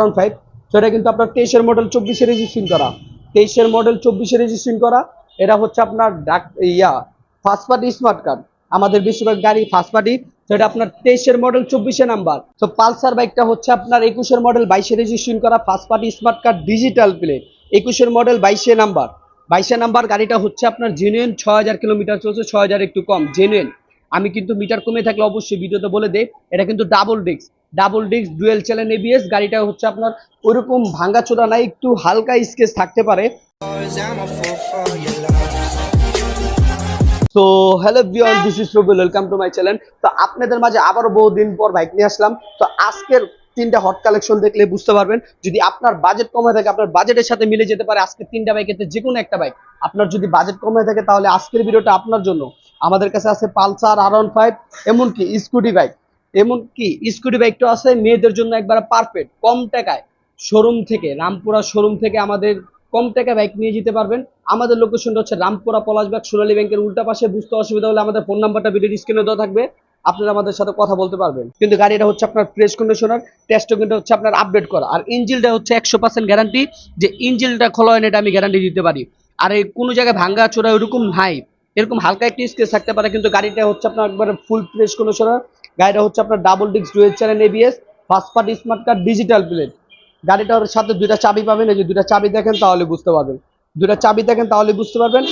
One five সেটা কিন্তু আপনার তেইশের মডেল চব্বিশে রেজিস্ট্রেশন করা। তেইশের মডেল চব্বিশে রেজিস্ট্রেশন করা, এটা হচ্ছে আপনার ডাক, ইয়া ফার্স্ট পার্টি স্মার্ট কার্ড আমাদের বেশিরভাগ গাড়ি ফার্স্ট পার্টি সেটা আপনার তেইশের মডেল চব্বিশে নাম্বার তো পালসার বাইকটা হচ্ছে আপনার একুশের মডেল বাইশে রেজিস্ট্রেশন করা first party smart card digital plate একুশের মডেল বাইশে নাম্বার বাইশে নাম্বার গাড়িটা হচ্ছে আপনার জেনুইন ছয় হাজার কিলোমিটার চলছে, ছয় হাজার একটু কম জেনুইন আমি কিন্তু মিটার কমে থাকলে অবশ্যই ভিডিওতে বলে দেই, এটা কিন্তু double disc double disc, dual channel ABS গাড়িটা হচ্ছে আপনার ওইরকম ভাঙ্গাচোরা নাই একটু হালকা স্কেচ থাকতে পারে. তো hello বিয়ন this is Robil welcome to my channel তো আপনাদের মাঝে আবারও বহুদিন পর বাইক নিয়ে আসলাম। তো আজকের তিনটা হট কালেকশন দেখলে বুঝতে পারবেন, যদি আপনার বাজেট কমে থাকে, আপনার বাজেটের সাথে মিলে যেতে পারে আজকে তিনটা বাইকেতে যে কোনো একটা বাইক আপনার যদি বাজেট কমে থাকে তাহলে আজকের ভিডিওটা আপনার জন্য। আমাদের কাছে আছে পালসার আর ওয়ান ফাইভ এমনকি স্কুটি বাইক এমনকি স্কুটি বাইকটা আছে মেয়েদের জন্য একবার পারফেক্ট কম টাকায়। শোরুম থেকে, রামপুরা শোরুম থেকে আমাদের কম টাকায় বাইক নিয়ে যেতে পারবেন। আমাদের লোকেশনটা হচ্ছে রামপুরা পলাশবাগ সোনালী ব্যাংকের উল্টা পাশে। বুঝতে অসুবিধা হলে আমাদের ফোন নাম্বারটা ভিডিও স্ক্রিনে দেওয়া থাকবে। আপনারা আমাদের সাথে কথা বলতে পারবেন। কিন্তু গাড়িটা হচ্ছে আপনার ফ্রেশ কন্ডিশনার টেস্ট কিন্তু হচ্ছে আপনার আপডেট করা। আর ইঞ্জিলটা হচ্ছে একশো পার্সেন্ট গ্যারান্টি যে ইঞ্জিলটা খোলা হয় এটা আমি গ্যারান্টি দিতে পারি। আর এই কোনো জায়গায় ভাঙ্গা চোরা ওরকম নাই। এরকম হালকা একটি স্কেচ থাকতে পারে, কিন্তু গাড়িটা হচ্ছে আপনার একবারে ফুল ফ্রেশ কন্ডিশনার গাড়িটা হচ্ছে আপনার double disc dual channel ABS first party smart card digital plate গাড়িটার সাথে দুইটা চাবি পাবেন, এই যে দুইটা চাবি দেখেন তাহলে বুঝতে পারবেন। দুইটা চাবি দেখেন তাহলে বুঝতে পারবেন,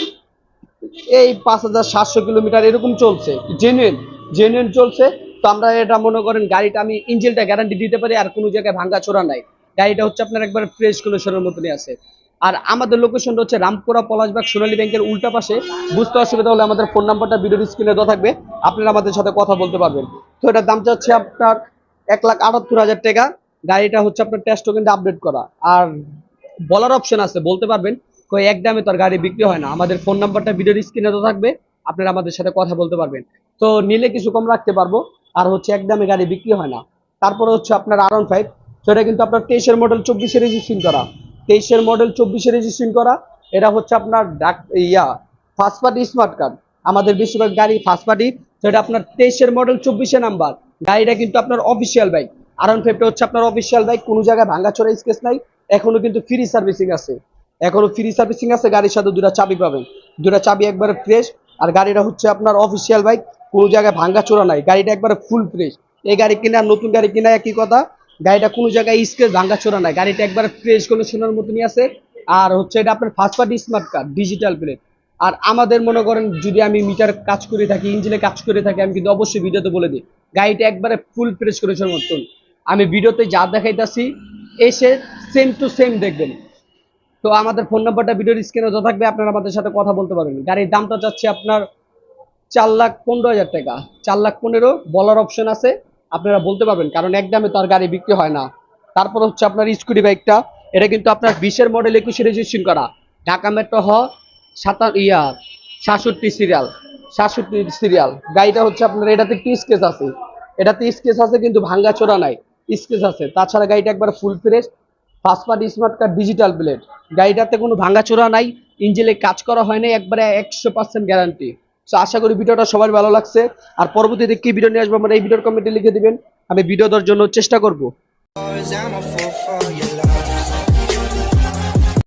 এই পাঁচ হাজার সাতশো কিলোমিটার এরকম চলছে জেনুইন জেনুইন চলছে। তো আমরা এটা মনে করেন গাড়িটা আমি ইঞ্জিনটা গ্যারান্টি দিতে পারি, আর কোনো জায়গায় ভাঙ্গা চোরা নাই। গাড়িটা হচ্ছে আপনার একবার ফ্রেশ কন্ডিশনের মতনই আছে। আর আমাদের লোকেশনটা হচ্ছে রামপুরা পলাশবাগ সোনালী ব্যাংকের উল্টা পাশে। বুঝতে অসুবিধা হলে আমাদের ফোন নাম্বারটা ভিডিওর স্ক্রিনে দেওয়া থাকবে। আপনারা আমাদের সাথে কথা বলতে পারবেন। তো এটার দাম চাচ্ছে আপনার এক লাখ আটাত্তর হাজার টাকা। গাড়িটা হচ্ছে আপনার টেস্টও কিন্তু আপডেট করা। আর বলার অপশন আছে, বলতে পারবেন। কই এক দামে তো আর গাড়ি বিক্রি হয় না। আমাদের ফোন নাম্বারটা ভিডিওর স্ক্রিনে তো থাকবে। আপনারা আমাদের সাথে কথা বলতে পারবেন। তো নিলে কিছু কম রাখতে পারব। আর হচ্ছে এক দামে গাড়ি বিক্রি হয় না। তারপরে হচ্ছে আপনার আর ওয়ান ফাইভ তো এটা কিন্তু আপনার তেইশের মডেল চব্বিশে রেজিস্ট্রেশন করা। তেইশের মডেল চব্বিশে রেজিস্ট্রেশন করা। এটা হচ্ছে আপনার ডাক ইয়া ফার্স্ট পার্টি স্মার্ট কার্ড আমাদের বেশিরভাগ গাড়ি ফার্স্ট পার্টি সেটা আপনার তেইশের মডেল চব্বিশে নাম্বার গাড়িটা কিন্তু আপনার অফিসিয়াল বাইক আর ওয়ান ফাইভটা হচ্ছে আপনার অফিসিয়াল বাইক কোনো জায়গায় ভাঙ্গাচোরা স্কেচ নাই। এখনও কিন্তু ফ্রি সার্ভিসিং আছে। এখনও ফ্রি সার্ভিসিং আছে, গাড়ির সাথে দুটা চাবি পাবেন। দুটা চাবি একবারে ফ্রেশ আর গাড়িটা হচ্ছে আপনার অফিসিয়াল বাইক কোনো জায়গায় ভাঙ্গা চোরা নাই। গাড়িটা একবারে ফুল ফ্রেশ এই গাড়ি কিনা, নতুন গাড়ি কিনা, একই কথা। গাড়িটা কোনো জায়গায় স্কেচ ভাঙ্গা চোরা নাই। গাড়িটা একবারে ফ্রেশ কন্ডিশনের মতনই আছে। আর হচ্ছে এটা আপনার first party smart card digital plate আর আমাদের মনে করেন যদি আমি মিটার কাজ করে থাকি ইঞ্জিনে কাজ করে থাকি, আমি কিন্তু অবশ্যই ভিডিওতে বলে দিই। গাড়িটা একবারে ফুল ফ্রেশ কন্ডিশনের মতন। আমি ভিডিওতে যা দেখাইতাছি, এসে সেম টু সেম দেখবেন। তো আমাদের ফোন নাম্বারটা ভিডিওর স্ক্রিনে দেওয়া থাকবে, আপনারা আমাদের সাথে কথা বলতে পারবেন। গাড়ির দামটা যাচ্ছে আপনার চার লাখ পনেরো হাজার টাকা। চার লাখ পনেরো, বলার অপশন আছে, আপনারা বলতে পারবেন, কারণ এক দামে তো আর গাড়ি বিক্রি হয় না। তারপর হচ্ছে আপনার স্কুটি বাইকটা এটা কিন্তু আপনার বিশের মডেল একুশে রেজিস্ট্রেশন করা। ঢাকা মেট্রো হ সাতান ইয়া, সাতষট্টি সিরিয়াল সাতষট্টি সিরিয়াল গাড়িটা হচ্ছে আপনার, এটাতে একটু স্কেচ আছে। এটাতে স্কেচ আছে কিন্তু ভাঙ্গা চোরা নাই। স্কেচ আছে। তাছাড়া গাড়িটা একবার full fresh first party smart card digital plate গাড়িটাতে কোনো ভাঙাচোরা নাই। ইঞ্জিনে কাজ করা হয়নি একবারে একশো পার্সেন্ট গ্যারান্টি তো আশা করি ভিডিওটা সবার ভালো লাগছে। আর পরবর্তীতে কি ভিডিও নিয়ে আসব আমরা এই ভিডিওর কমেন্টে লিখে দিবেন। আমি ভিডিও দেওয়ার জন্য চেষ্টা করব।